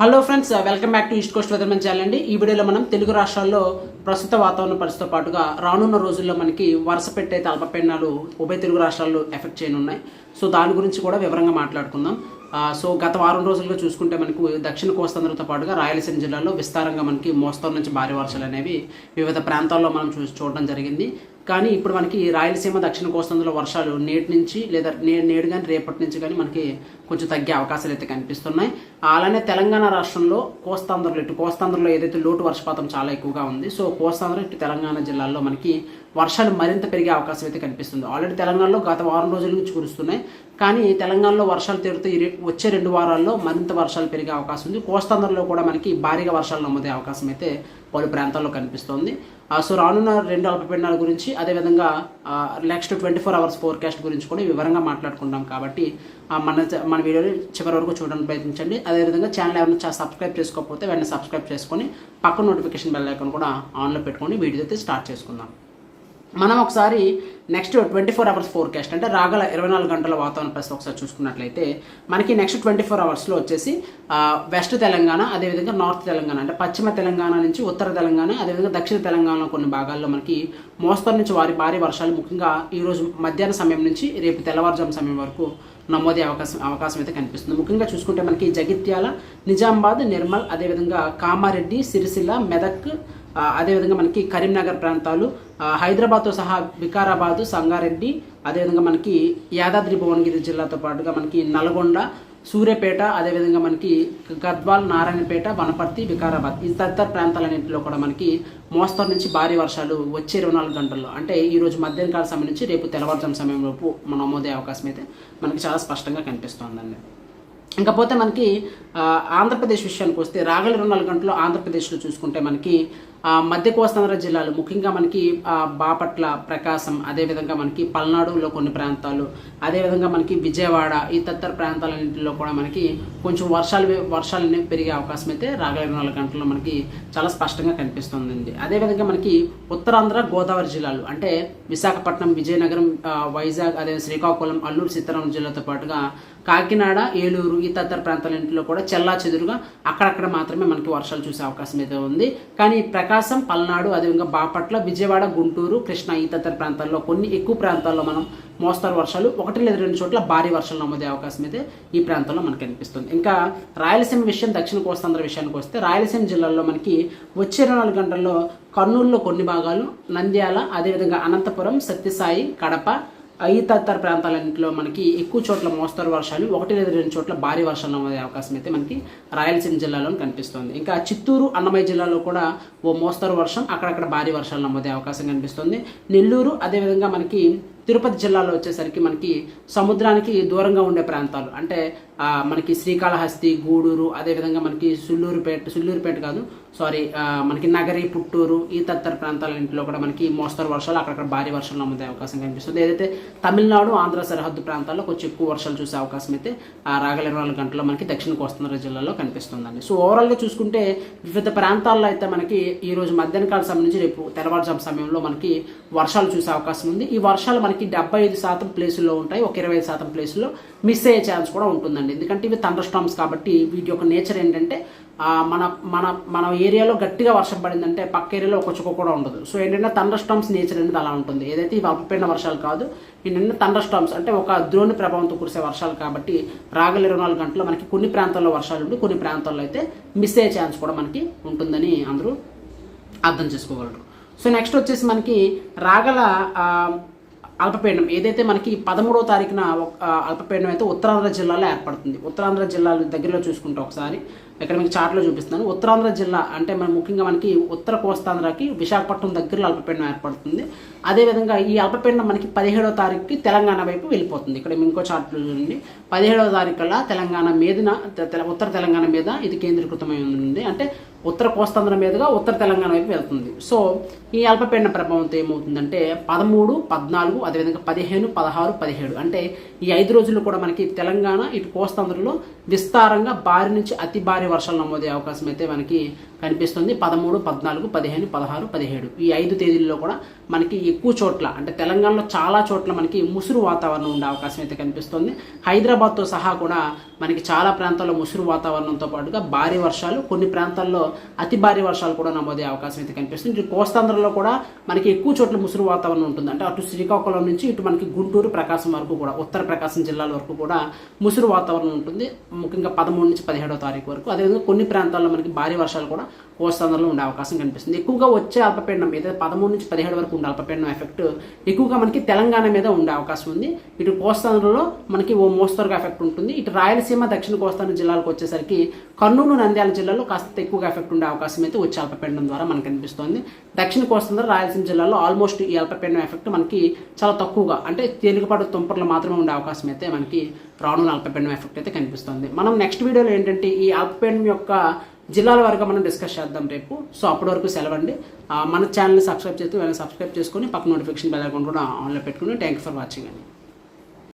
Hello friends welcome back to east coast weathermen channel అండి. ఈ వీడియోలో మనం తెలుగు రాష్ట్రాల్లో ప్రస్తుత వాతావరణ పరిస్థితితో పాటుగా రానున్న రోజుల్లో మనకి వరుస పెట్టే తలపపెన్నాలు ఉభయ తెలుగు రాష్ట్రాల్లో ఎఫెక్ట్ చేయనున్నాయి. సో దాని గురించి కూడా వివరంగా మాట్లాడుకుందాం. సో గత వారం రోజులుగా చూసుకుంటే మనకు దక్షిణ కోస్తాంధ్రతో పాటుగా రాయలసీమ జిల్లాలో విస్తారంగా మనకి మోస్తరు నుంచి భారీ వర్షాలు అనేవి వివిధ ప్రాంతాల్లో మనం చూ చూడడం జరిగింది. కానీ ఇప్పుడు మనకి రాయలసీమ దక్షిణ కోస్తాంధ్రలో వర్షాలు నేటి నుంచి లేదా నే నేడు కానీ రేపటి నుంచి కానీ మనకి కొంచెం తగ్గే అవకాశాలు అయితే కనిపిస్తున్నాయి. అలానే తెలంగాణ రాష్ట్రంలో కోస్తాంధ్రలో ఇటు కోస్తాంధ్రలో ఏదైతే లోటు వర్షపాతం చాలా ఎక్కువగా ఉంది సో కోస్తాంధ్ర ఇటు తెలంగాణ జిల్లాల్లో మనకి వర్షాలు మరింత పెరిగే అవకాశం అయితే కనిపిస్తుంది. ఆల్రెడీ తెలంగాణలో గత వారం రోజుల నుంచి కురుస్తున్నాయి కానీ తెలంగాణలో వర్షాలు తీరుతూ వచ్చే రెండు వారాల్లో మరింత వర్షాలు పెరిగే అవకాశం ఉంది. కోస్తాంధ్రలో కూడా మనకి భారీగా వర్షాలు నమోదే అవకాశం అయితే పలు ప్రాంతాల్లో కనిపిస్తోంది. సో రానున్న రెండు అల్పపీడనాల గురించి అదేవిధంగా next twenty four hours forecast గురించి కూడా వివరంగా మాట్లాడుకుంటాం కాబట్టి మన మన వీడియోని చివరి వరకు చూడడానికి ప్రయత్నించండి. అదేవిధంగా ఛానల్ ఎవరైనా సబ్స్క్రైబ్ చేసుకోకపోతే వెంటనే సబ్స్క్రైబ్ చేసుకొని పక్కన నోటిఫికేషన్ బెల్ ఐకాన్ కూడా ఆన్లో పెట్టుకొని వీడియో అయితే స్టార్ట్ చేసుకుందాం. మనం ఒకసారి next twenty four hours forecast అంటే రాగల ఇరవై నాలుగు గంటల వాతావరణ పరిస్థితి ఒకసారి చూసుకున్నట్లయితే మనకి నెక్స్ట్ ట్వంటీ ఫోర్ అవర్స్లో వచ్చేసి వెస్ట్ తెలంగాణ అదేవిధంగా నార్త్ తెలంగాణ అంటే పశ్చిమ తెలంగాణ నుంచి ఉత్తర తెలంగాణ అదేవిధంగా దక్షిణ తెలంగాణలో కొన్ని భాగాల్లో మనకి మోస్తరు నుంచి వారి భారీ వర్షాలు ముఖ్యంగా ఈరోజు మధ్యాహ్న సమయం నుంచి రేపు తెల్లవారుజాము సమయం వరకు నమోదే అవకాశం అవకాశం అయితే కనిపిస్తుంది. ముఖ్యంగా చూసుకుంటే మనకి జగిత్యాల నిజామాబాద్ నిర్మల్ అదేవిధంగా కామారెడ్డి సిరిసిల్ల మెదక్ అదేవిధంగా మనకి కరీంనగర్ ప్రాంతాలు హైదరాబాద్తో సహా వికారాబాదు సంగారెడ్డి అదేవిధంగా మనకి యాదాద్రి భువనగిరి జిల్లాతో పాటుగా మనకి నల్గొండ సూర్యపేట అదేవిధంగా మనకి గద్వాల్ నారాయణపేట వనపర్తి వికారాబాద్ ఈ తదితర ప్రాంతాలన్నింటిలో కూడా మనకి మోస్తరు నుంచి భారీ వర్షాలు వచ్చే ఇరవై నాలుగు గంటల్లో. అంటే ఈ రోజు మధ్యాహ్న కాల సమయం నుంచి రేపు తెల్లవారుజాము సమయం లోపు మనం నమోదే అవకాశం అయితే మనకి చాలా స్పష్టంగా కనిపిస్తోందండి. ఇంకపోతే మనకి ఆంధ్రప్రదేశ్ విషయానికి వస్తే రాగల ఇరవై నాలుగు గంటల్లో ఆంధ్రప్రదేశ్లో చూసుకుంటే మనకి మధ్య కోస్తాంధ్ర జిల్లాలు ముఖ్యంగా మనకి బాపట్ల ప్రకాశం అదేవిధంగా మనకి పల్నాడులో కొన్ని ప్రాంతాలు అదేవిధంగా మనకి విజయవాడ ఈ తదితర ప్రాంతాలన్నింటిలో కూడా మనకి కొంచెం వర్షాలు వర్షాలు పెరిగే అవకాశం అయితే రాగల నాలుగు గంటల్లో మనకి చాలా స్పష్టంగా కనిపిస్తుందండి. అదేవిధంగా మనకి ఉత్తరాంధ్ర గోదావరి జిల్లాలు అంటే విశాఖపట్నం విజయనగరం వైజాగ్ అదే శ్రీకాకుళం అల్లూరు సీతారామం జిల్లాతో పాటుగా కాకినాడ ఏలూరు ఈ తదితర ప్రాంతాలన్నింటిలో కూడా చెల్లా చెదురుగా అక్కడక్కడ మాత్రమే మనకి వర్షాలు చూసే అవకాశం అయితే ఉంది. కానీ ప్రకాశం పల్నాడు అదేవిధంగా బాపట్ల విజయవాడ గుంటూరు కృష్ణా ఈ తదితర ప్రాంతాల్లో కొన్ని ఎక్కువ ప్రాంతాల్లో మనం మోస్తరు వర్షాలు. ఒకటి లేదా రెండు చోట్ల భారీ వర్షాలు నమోదే అవకాశం అయితే ఈ ప్రాంతంలో మనకు కనిపిస్తుంది ఇంకా రాయలసీమ విషయం దక్షిణ కోస్తాంధ్ర విషయానికి వస్తే రాయలసీమ జిల్లాలో మనకి వచ్చే ఇరవై నాలుగు గంటల్లో కర్నూలులో కొన్ని భాగాలు నంద్యాల అదేవిధంగా అనంతపురం సత్యసాయి కడప ఈ తదితర ప్రాంతాలన్నింటిలో మనకి ఎక్కువ చోట్ల మోస్తరు వర్షాలు ఒకటి లేదా రెండు చోట్ల భారీ వర్షాలు నమోదే అవకాశం అయితే మనకి రాయలసీమ జిల్లాలో కనిపిస్తుంది. ఇంకా చిత్తూరు అన్నమయ్య జిల్లాలో కూడా ఓ మోస్తరు వర్షం అక్కడక్కడ భారీ వర్షాలు నమోదే అవకాశం కనిపిస్తుంది. నెల్లూరు అదేవిధంగా మనకి తిరుపతి జిల్లాలో వచ్చేసరికి మనకి సముద్రానికి దూరంగా ఉండే ప్రాంతాలు అంటే మనకి శ్రీకాళహస్తి గూడూరు అదేవిధంగా మనకి సుల్లూరుపేట సుల్లూరుపేట కాదు సారీ మనకి నగరి పుట్టూరు ఈ తదితర ఇంట్లో కూడా మనకి మోస్తరు వర్షాలు అక్కడక్కడ భారీ వర్షాలు నమోదే అవకాశం కనిపిస్తుంది. ఏదైతే తమిళనాడు ఆంధ్ర సరిహద్దు ప్రాంతాల్లో కొంచెం ఎక్కువ వర్షాలు చూసే అవకాశం అయితే ఆ రాగల ఇరవై నాలుగు గంటల్లో మనకి దక్షిణ కోస్తాంధ్ర జిల్లాలో కనిపిస్తుందండి. సో ఓవరాల్గా చూసుకుంటే వివిధ ప్రాంతాల్లో అయితే మనకి ఈ రోజు మధ్యాహ్న కాల సమయం నుంచి రేపు తెల్లవారుజాము సమయంలో మనకి వర్షాలు చూసే అవకాశం ఉంది. ఈ వర్షాలు మనకి డెబ్బై ఐదు శాతం ప్లేసుల్లో ఉంటాయి. ఒక ఇరవై ఐదు శాతం ప్లేసుల్లో మిస్ అయ్యే ఛాన్స్ కూడా ఉంటుందండి. ఎందుకంటే ఇవి థండర్ స్టామ్స్ కాబట్టి వీటి యొక్క నేచర్ ఏంటంటే మన మన మన ఏరియాలో గట్టిగా వర్షం పడిందంటే పక్క ఏరియాలో ఒక చుక్క కూడా ఉండదు. సో ఏంటంటే థండర్ స్టామ్స్ నేచర్ అనేది అలా ఉంటుంది. ఏదైతే ఇవి అల్పపీడన వర్షాలు కాదు ఏంటంటే థండర్ స్టామ్స్ అంటే ఒక ద్రోణి ప్రభావంతో కురిసే వర్షాలు కాబట్టి రాగల ఇరవై నాలుగు గంటల్లో మనకి కొన్ని ప్రాంతాల్లో వర్షాలు ఉండి కొన్ని ప్రాంతాల్లో అయితే మిస్ అయ్యే ఛాన్స్ కూడా మనకి ఉంటుందని అందరూ అర్థం చేసుకోగలరు. సో నెక్స్ట్ వచ్చేసి మనకి రాగల అల్పపీడనం. ఏదైతే మనకి పదమూడవ తారీఖున ఒక, అల్పపీడనం అయితే ఉత్తరాంధ్ర జిల్లాలో ఏర్పడుతుంది. ఉత్తరాంధ్ర జిల్లాలు దగ్గరలో చూసుకుంటే ఒకసారి ఇక్కడ మీకు చార్ట్లో చూపిస్తున్నాను. ఉత్తరాంధ్ర జిల్లా అంటే మన ముఖ్యంగా మనకి ఉత్తర కోస్తాంధ్రకి విశాఖపట్నం దగ్గరలో అల్పపీడనం ఏర్పడుతుంది. అదేవిధంగా ఈ అల్పపీడనం మనకి పదిహేడవ తారీఖుకి తెలంగాణ వైపు వెళ్ళిపోతుంది. ఇక్కడ ఇంకో చార్ట్లో చూడండి. పదిహేడవ తారీఖు తెలంగాణ మీదన తె- ఉత్తర తెలంగాణ మీద ఇది కేంద్రీకృతమై ఉంది. అంటే ఉత్తర కోస్తాంధ్ర మీదుగా ఉత్తర తెలంగాణ వైపు వెళ్తుంది. సో ఈ అల్పపీడన ప్రభావంతో ఏమవుతుందంటే పదమూడు పద్నాలుగు అదేవిధంగా పదిహేను పదహారు పదిహేడు. అంటే ఈ ఐదు రోజుల్లో కూడా మనకి తెలంగాణ ఇటు కోస్తాంధ్రలో విస్తారంగా భారీ నుంచి అతి భారీ వర్షాలు నమోదే అవకాశం అయితే మనకి కనిపిస్తుంది. పదమూడు పద్నాలుగు పదిహేను పదహారు పదిహేడు. ఈ ఐదు తేదీల్లో కూడా మనకి ఎక్కువ చోట్ల అంటే తెలంగాణలో చాలా చోట్ల మనకి ముసురు వాతావరణం ఉండే అవకాశం అయితే కనిపిస్తుంది. హైదరాబాద్తో సహా కూడా మనకి చాలా ప్రాంతాల్లో ముసురు వాతావరణంతో పాటుగా భారీ వర్షాలు కొన్ని ప్రాంతాల్లో అతి భారీ వర్షాలు కూడా నమోదయ్యే అవకాశం అయితే కనిపిస్తుంది. ఇటు కోస్తాంధ్రలో కూడా మనకి ఎక్కువ చోట్ల ముసురు వాతావరణం ఉంటుంది. అంటే అటు శ్రీకాకుళం నుంచి ఇటు మనకి గుంటూరు ప్రకాశం వరకు కూడా ఉత్తర ప్రకాశం జిల్లాల వరకు కూడా ముసురు వాతావరణం ఉంటుంది. ముఖ్యంగా పదమూడు నుంచి పదిహేడో తారీఖు వరకు. అదేవిధంగా కొన్ని ప్రాంతాల్లో మనకి భారీ వర్షాలు కూడా కోస్తాంధ్రలో ఉండే అవకాశం కనిపిస్తుంది. ఎక్కువగా వచ్చే అల్పపీడనం ఏదైతే పదమూడు నుంచి పదిహేడు వరకు ఉండే అల్పపీడనం ఎఫెక్ట్ ఎక్కువగా మనకి తెలంగాణ మీద ఉండే అవకాశం ఉంది. ఇటు కోస్తాంధ్రలో మనకి ఓ మోస్తరుగా ఎఫెక్ట్ ఉంటుంది. ఇటు రాయలసీమ దక్షిణ కోస్తాంధ్ర జిల్లాలకు వచ్చేసరికి కర్నూలు నంద్యాల జిల్లాలో కాస్త ఎక్కువగా ఎఫెక్ట్ ఉండే అవకాశం అయితే వచ్చే అల్పపీడనం ద్వారా మనకు కనిపిస్తుంది. దక్షిణ కోస్తాంధ్ర రాయలసీమ జిల్లాలో ఆల్మోస్ట్ ఈ అల్పపీడనం ఎఫెక్ట్ మనకి చాలా తక్కువగా అంటే తేలికపాటు తుంపర్లు మాత్రమే ఉండే అవకాశం అయితే మనకి రానున్న అల్పపీడనం ఎఫెక్ట్ అయితే కనిపిస్తుంది. మనం నెక్స్ట్ వీడియోలో ఏంటంటే ఈ అల్పపీడనం యొక్క జిల్లాల వరకు మనం డిస్కస్ చేద్దాం రేపు. సో అప్పటి వరకు సెలవండి. మన ఛానల్ని సబ్స్క్రైబ్ చేస్తూ సబ్స్క్రైబ్ చేసుకొని పక్క నోటిఫికేషన్ బెల్ అకౌంట్ కూడా ఆన్లో పెట్టుకుని థ్యాంక్ యూ ఫర్ వాచింగ్ అండి.